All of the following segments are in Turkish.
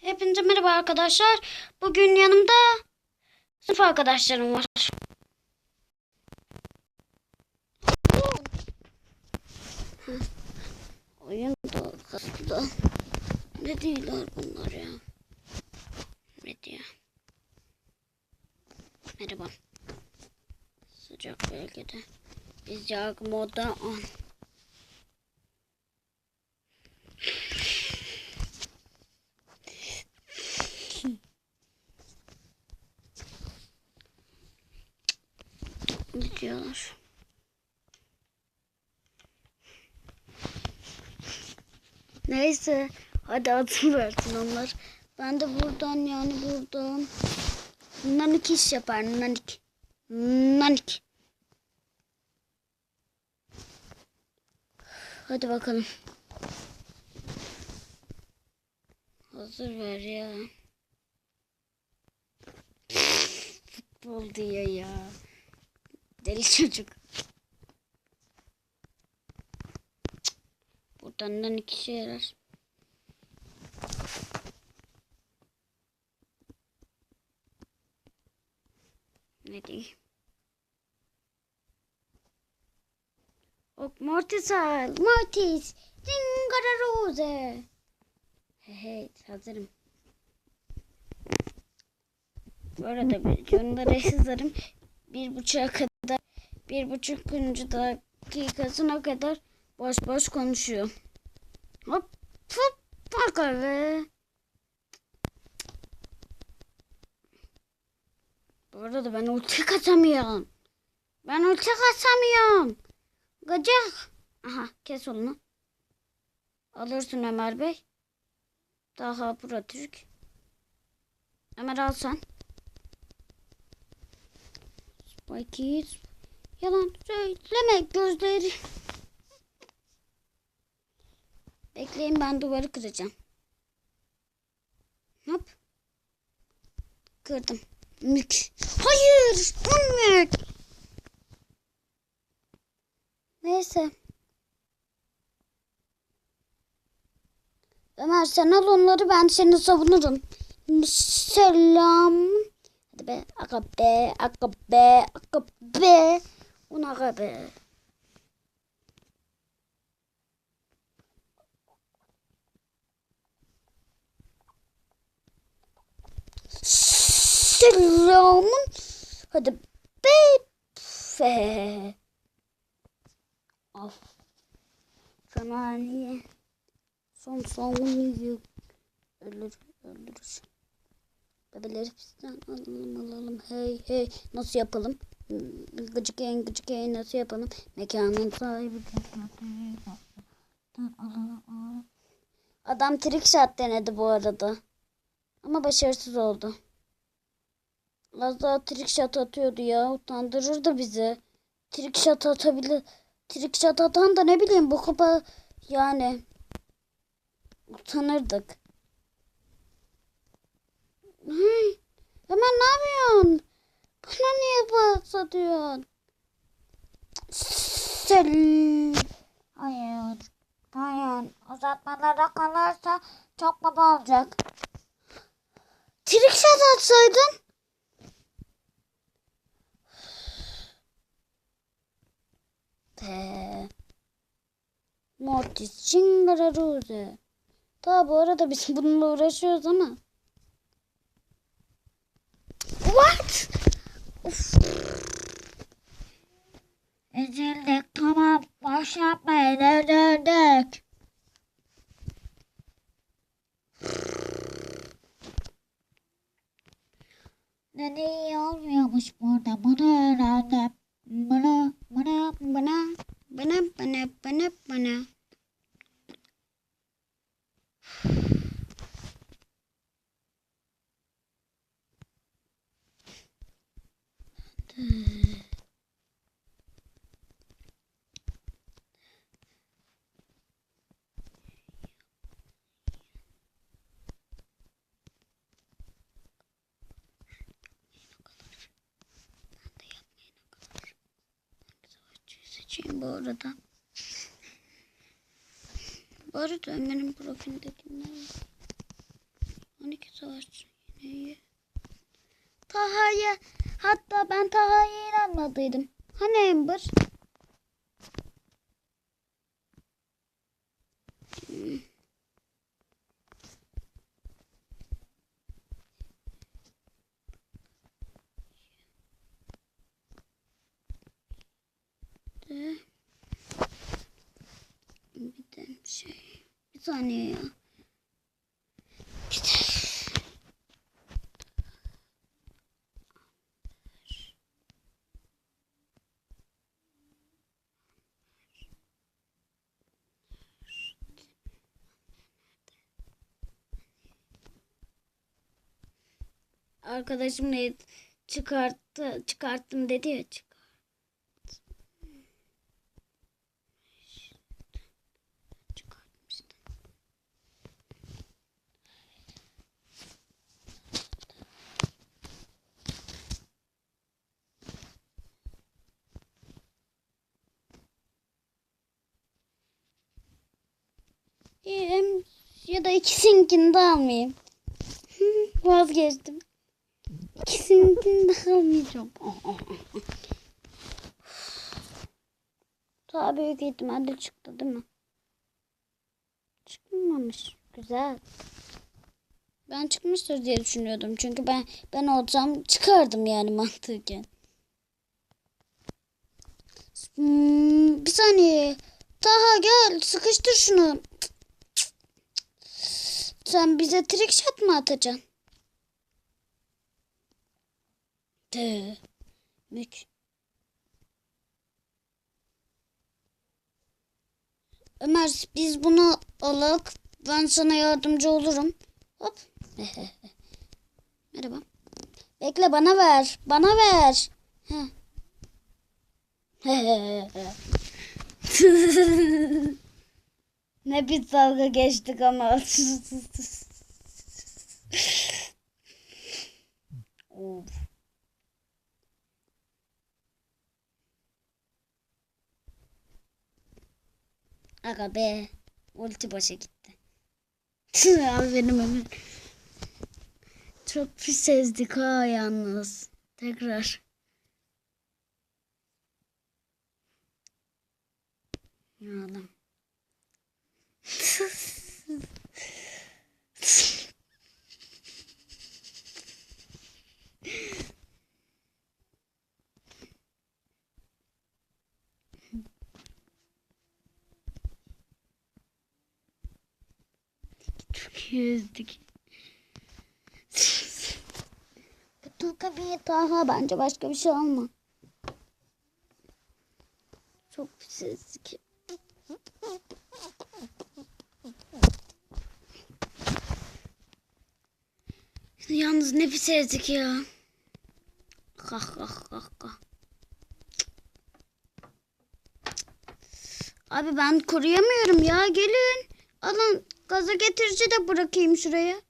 Hepinize merhaba arkadaşlar. Bugün yanımda sınıf arkadaşlarım var. Oyun da kastı. Ne diyorlar bunlar ya? Medya. Merhaba. Sıcak bölgede. Biz yargı moda on. Ne diyorlar? Neyse. Hadi atın versin onlar. Ben de buradan yani buradan nanik iş yaparım. Nanik. Nanik. Hadi bakalım. Hazır ver ya. Futbol diyor ya. Deli çocuk. Buradan da iki şey yarar. Ne diyeyim? Ok Mortis al. Mortis. Dingara rose. Hey, hazırım. Bu arada videonun yazarım. Bir buçuğa kadar, bir buçuk üçüncü dakikasına kadar boş boş konuşuyor. Hop, hop, bak be. Bu arada ben ulti kaçamıyorum. Ben ulti kaçamıyorum. Gıcık. Aha kes onu. Alırsın Ömer Bey. Daha Pro Türk. Ömer al sen. Yalan söyleme gözleri. Bekleyin ben duvarı kıracağım. Hop. Kırdım. Mük. Hayır. Mük. Neyse. Ömer sen al onları ben seni savunurum. Selam. Hadi be. Aga be. Aga be. Un aga be. Selamın. Hadi be. Of. Saniye. Son savunuyor. Ölür. Öldürür. Bebeleri bizden alalım alalım. Hey hey. Nasıl yapalım? Gıcık yayın gıcık yayın nasıl yapalım? Mekanın sahibi. Adam trick shot denedi bu arada. Ama başarısız oldu. Az daha trick shot atıyordu ya. Utandırırdı bizi. Trick shot atabilir. Trick shot atan da ne bileyim bu kupa yani utanırdık. Hı, Hemen ne yapıyorsun? Bana niye pas atıyorsun? Sel. Hayır. Hayır. Uzatmalara kalırsa çok baba olacak. Shot atsaydın. Be. Mortis Çingararuze. Ta bu arada biz bununla uğraşıyoruz ama. Of. Ezildik tamam. Boş yapmayın. Öldürdük. Ne iyi olmuyormuş burada. Bunu öğrendim. Bunu, bunu, Bana, bana, bana, bana, bana. Seçeyim bu arada. Bu arada Ömer'in profilindekiler. Hani var. Yine iyi. Taha'ya hatta ben Taha'ya inanmadıydım. Hani Amber? Hmm. De. Bir de şey. Bir saniye. Arkadaşım ne çıkarttı çıkarttım dedi ya çık. Ya da ikisinkini de almayayım. Vazgeçtim. İkisinkini de almayacağım. Daha büyük ihtimalle çıktı değil mi? Çıkmamış. Güzel. Ben çıkmıştır diye düşünüyordum. Çünkü ben ben olsam çıkardım yani mantıken. Hmm, bir saniye. Taha gel sıkıştır şunu. Sen bize trick shot mı atacaksın? Tı. Mük. Ömer biz bunu alak. Ben sana yardımcı olurum. Hop. Merhaba. Bekle bana ver. Bana ver. Heh. ne bir dalga geçtik ama. of. Aga be. Ulti boşa gitti. Abi benim Ömer. Çok pis ezdik ha yalnız. Tekrar. Ağlam. Ezdik. Kutu kapıyı daha bence başka bir şey olma. Çok pis ezdik. Yalnız nefis ezdik ya. Kah kah kah kah. Abi ben koruyamıyorum ya gelin. Alın gaza getirici de bırakayım şuraya.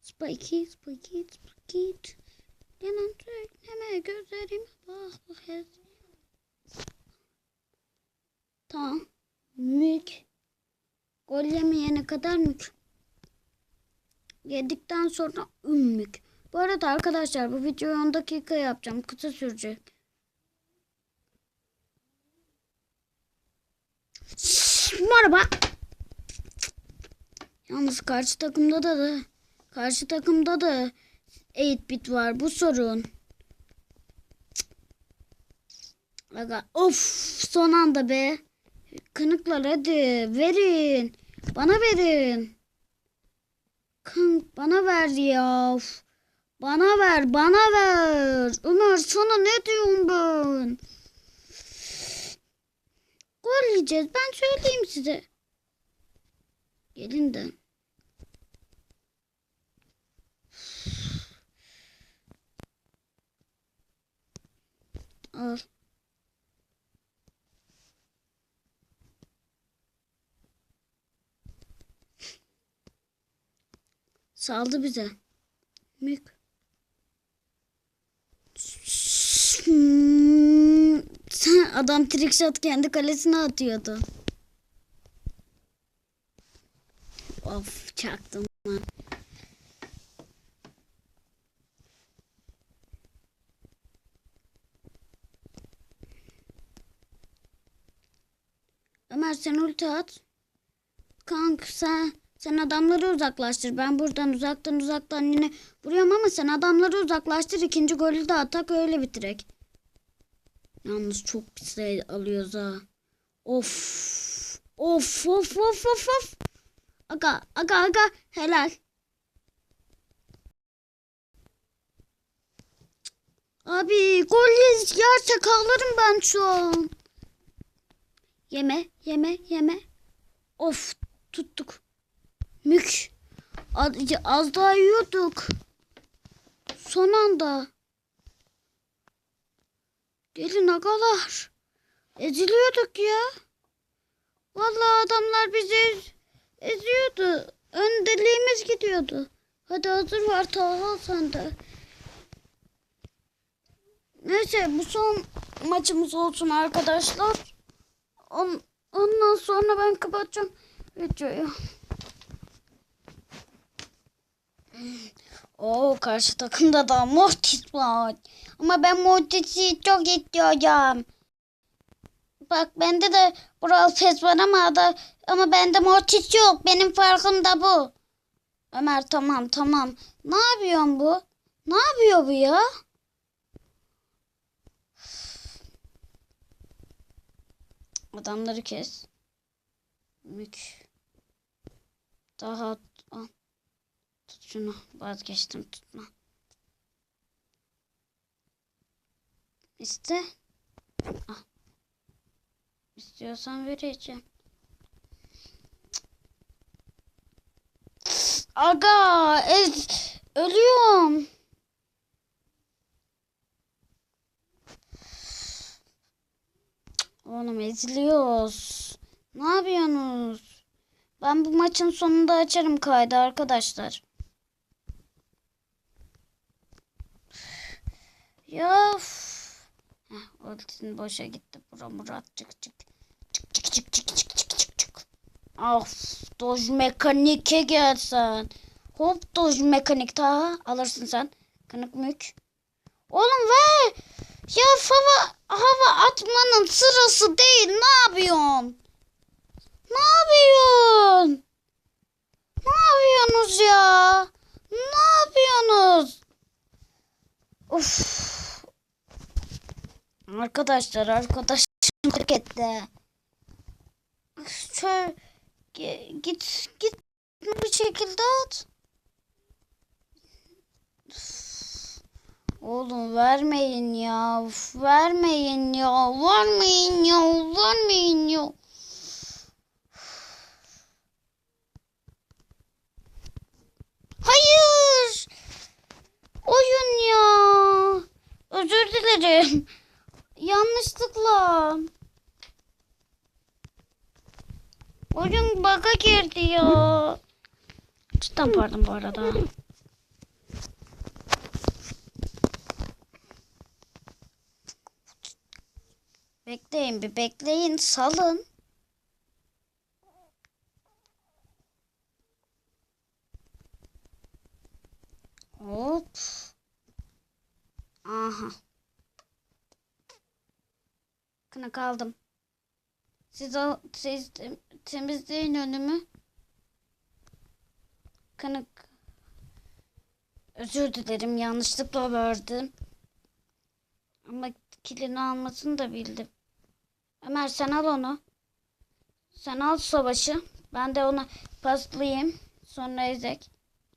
Spikey, spikey, spikey. Yanan söyleme gözlerime bak bak. et. Tamam. Mük. Gol yemeyene kadar mük. Yedikten sonra ümmük. Bu arada arkadaşlar bu videoyu 10 dakika yapacağım. Kısa sürecek. Merhaba. Yalnız karşı takımda da, da karşı takımda da 8 bit var. Bu sorun. Aga, of son anda be. Kınıklar hadi verin. Bana verin. Kın bana ver ya. Bana ver, bana ver. Ömer sana ne diyorum ben? Gol yiyeceğiz. Ben söyleyeyim size. Gelin de. Al. Saldı bize. Mük. Hmm, Sen adam trick shot kendi kalesine atıyordu. of çaktım lan. Ömer sen ulti at. Kank sen sen adamları uzaklaştır. Ben buradan uzaktan uzaktan yine vuruyorum ama sen adamları uzaklaştır. İkinci golü de atak öyle bitirek. Yalnız çok pis sayı alıyoruz ha. Of. Of of of of of. Aga aga aga helal. Abi gol yez- yersek ağlarım ben şu an. Yeme yeme yeme. Of tuttuk. Mük. Az, az daha yiyorduk. Son anda. Gelin agalar. Eziliyorduk ya. Vallahi adamlar bizi ez- eziyordu. Öndeliğimiz gidiyordu. Hadi hazır var Talha sen de. Neyse bu son maçımız olsun arkadaşlar. On, ondan sonra ben kapatacağım videoyu. Oo karşı takımda da Mortis var. Ama ben Mortis'i çok istiyorum. Bak bende de Brawl Pass var ama da ama bende Mortis yok. Benim farkım da bu. Ömer tamam tamam. Ne yapıyorsun bu? Ne yapıyor bu ya? Adamları kes. Mük. Daha şunu. Vazgeçtim tutma. İste. Al. İstiyorsan vereceğim. Aga, ez, ölüyorum. Oğlum eziliyoruz. Ne yapıyorsunuz? Ben bu maçın sonunda açarım kaydı arkadaşlar. Ya. üf. Heh, boşa gitti. Bura Murat çık çık. Çık çık çık çık çık çık çık çık. Of. Doj mekanike gelsen. Hop doj mekanik daha alırsın sen. Kanık mük. Oğlum ver. Ya hava, hava atmanın sırası değil. Ne yapıyorsun? Ne yapıyorsun? Ne yapıyorsunuz ya? Ne yapıyorsunuz? Of. Arkadaşlar arkadaşım etti. Şöyle git git bir şekilde at. Oğlum vermeyin ya. Vermeyin ya. Vermeyin ya. Vermeyin ya. Hayır. Oyun ya. Özür dilerim. Yanlışlıkla. Oyun bug'a girdi ya. Cidden pardon bu arada. Bekleyin bir bekleyin salın. Hop. Aha. Kına kaldım. Siz, al, siz tem- temizleyin önümü. Kanık. Özür dilerim yanlışlıkla verdim. Ama kilini almasını da bildim. Ömer sen al onu. Sen al savaşı. Ben de ona paslayayım. Sonra ezek.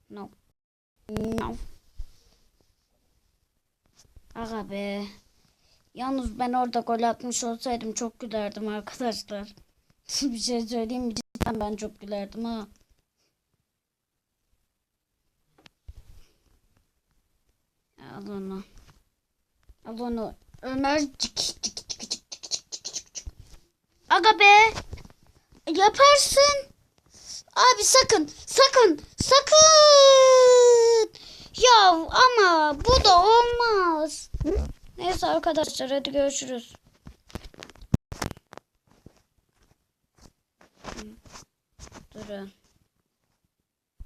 No. No. Aga be. Yalnız ben orada gol atmış olsaydım çok gülerdim arkadaşlar. Bir şey söyleyeyim mi? Cidden ben çok gülerdim ha. Al onu. Al onu. Ömer. Aga be. Yaparsın. Abi sakın. Sakın. Sakın. Ya ama bu da olmaz. Neyse arkadaşlar hadi görüşürüz. Durun.